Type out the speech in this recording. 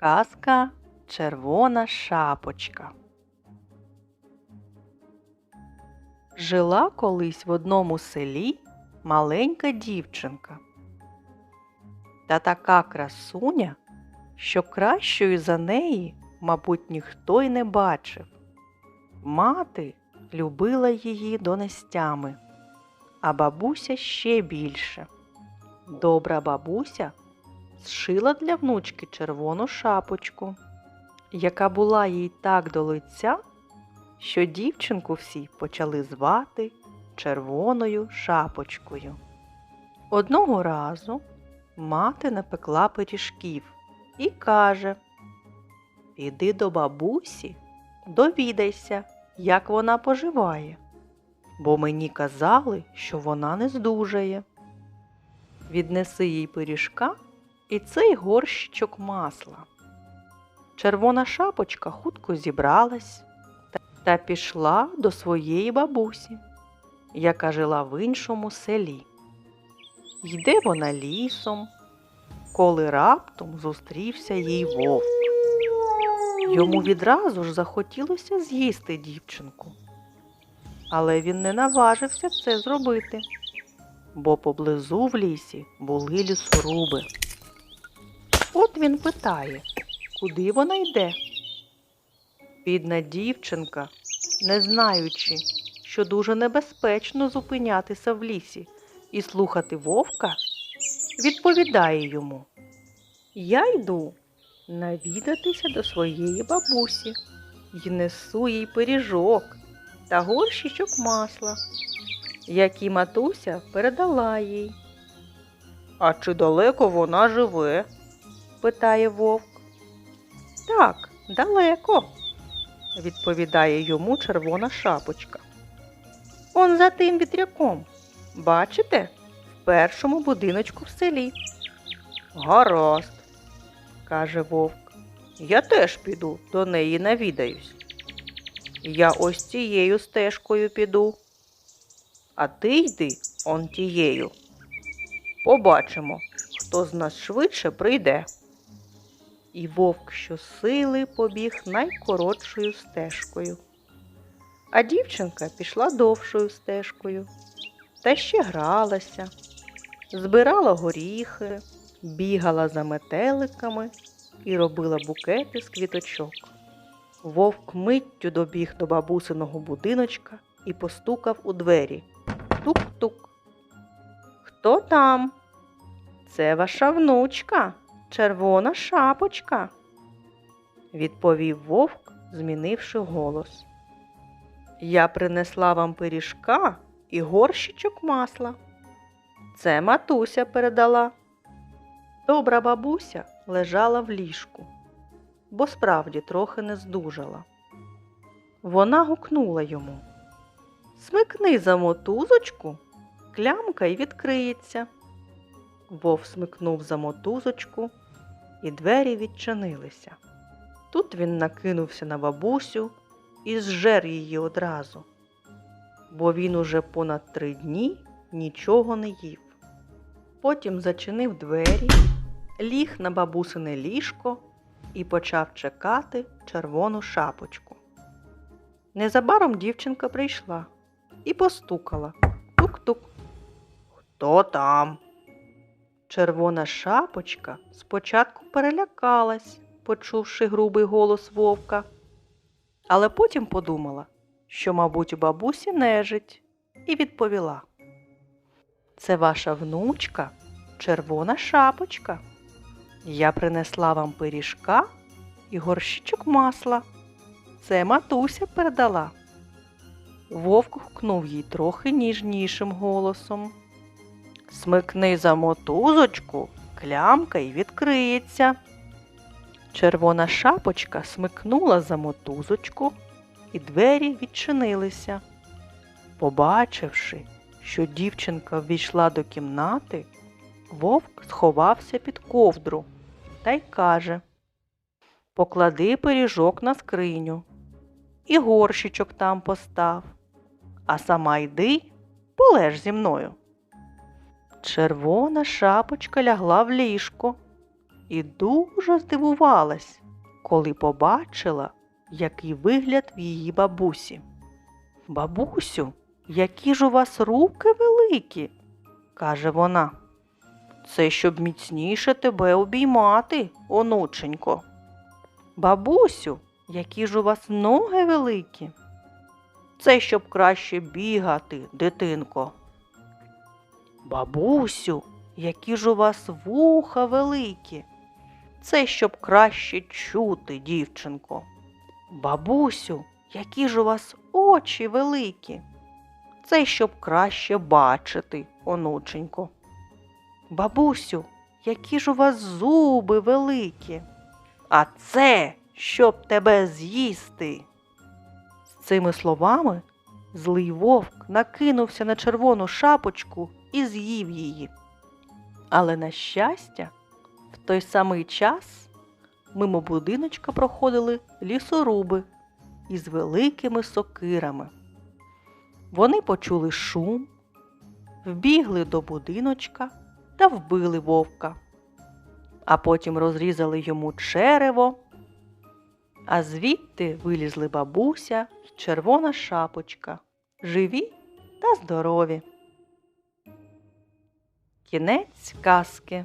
Казка Червона шапочка. Жила колись в одному селі маленька дівчинка. Та така красуня, що кращої за неї, мабуть, ніхто й не бачив. Мати любила її донестями, а бабуся ще більше. Добра бабуся зшила для внучки червону шапочку, яка була їй так до лиця, що дівчинку всі почали звати червоною шапочкою. Одного разу мати напекла пиріжків і каже Піди до бабусі, довідайся, як вона поживає, бо мені казали, що вона не здужає. Віднеси їй пиріжка і цей горщичок масла. Червона шапочка хутко зібралась та- пішла до своєї бабусі, яка жила в іншому селі. Йде вона лісом, коли раптом зустрівся їй вовк. Йому відразу ж захотілося з'їсти дівчинку. Але він не наважився це зробити, бо поблизу в лісі були лісоруби. От він питає, куди вона йде. Бідна дівчинка, не знаючи, що дуже небезпечно зупинятися в лісі і слухати вовка, відповідає йому Я йду навідатися до своєї бабусі й несу їй пиріжок та горщичок масла, які матуся передала їй. А чи далеко вона живе? Питає вовк. Так, далеко, відповідає йому червона шапочка. Он за тим вітряком. Бачите? В першому будиночку в селі. Гаразд, каже вовк. Я теж піду до неї навідаюсь. Я ось цією стежкою піду. А ти йди он тією. Побачимо, хто з нас швидше прийде. І вовк щосили побіг найкоротшою стежкою. А дівчинка пішла довшою стежкою та ще гралася, збирала горіхи, бігала за метеликами і робила букети з квіточок. Вовк миттю добіг до бабусиного будиночка і постукав у двері. Тук-тук. Хто там? Це ваша внучка, червона шапочка, відповів вовк, змінивши голос. Я принесла вам пиріжка і горщичок масла. Це матуся передала. Добра бабуся лежала в ліжку, бо справді трохи не здужала. Вона гукнула йому Смикни за мотузочку, клямка й відкриється. Вов смикнув за мотузочку, і двері відчинилися. Тут він накинувся на бабусю і зжер її одразу, бо він уже понад три дні нічого не їв. Потім зачинив двері, ліг на бабусине ліжко і почав чекати червону шапочку. Незабаром дівчинка прийшла і постукала. Тук-тук. Хто там? Червона шапочка спочатку перелякалась, почувши грубий голос вовка, але потім подумала, що, мабуть, у бабусі нежить, і відповіла. Це ваша внучка, червона шапочка. Я принесла вам пиріжка і горщичок масла. Це матуся передала. Вовк гукнув їй трохи ніжнішим голосом. Смикни за мотузочку, клямка й відкриється. Червона шапочка смикнула за мотузочку, і двері відчинилися. Побачивши, що дівчинка ввійшла до кімнати, вовк сховався під ковдру та й каже Поклади пиріжок на скриню і горщичок там постав, а сама йди, полеж зі мною. Червона шапочка лягла в ліжко і дуже здивувалась, коли побачила, який вигляд в її бабусі. Бабусю, які ж у вас руки великі, каже вона. Це щоб міцніше тебе обіймати, онученько. Бабусю, які ж у вас ноги великі. Це щоб краще бігати, дитинко. Бабусю, які ж у вас вуха великі. Це щоб краще чути, дівчинко. Бабусю, які ж у вас очі великі. Це щоб краще бачити, онученько. Бабусю, які ж у вас зуби великі. А це щоб тебе з'їсти. З цими словами злий вовк накинувся на червону шапочку і з'їв її. Але, на щастя, в той самий час мимо будиночка проходили лісоруби із великими сокирами. Вони почули шум, вбігли до будиночка та вбили вовка, а потім розрізали йому черево, а звідти вилізли бабуся й червона шапочка, живі та здорові. Кінець казки.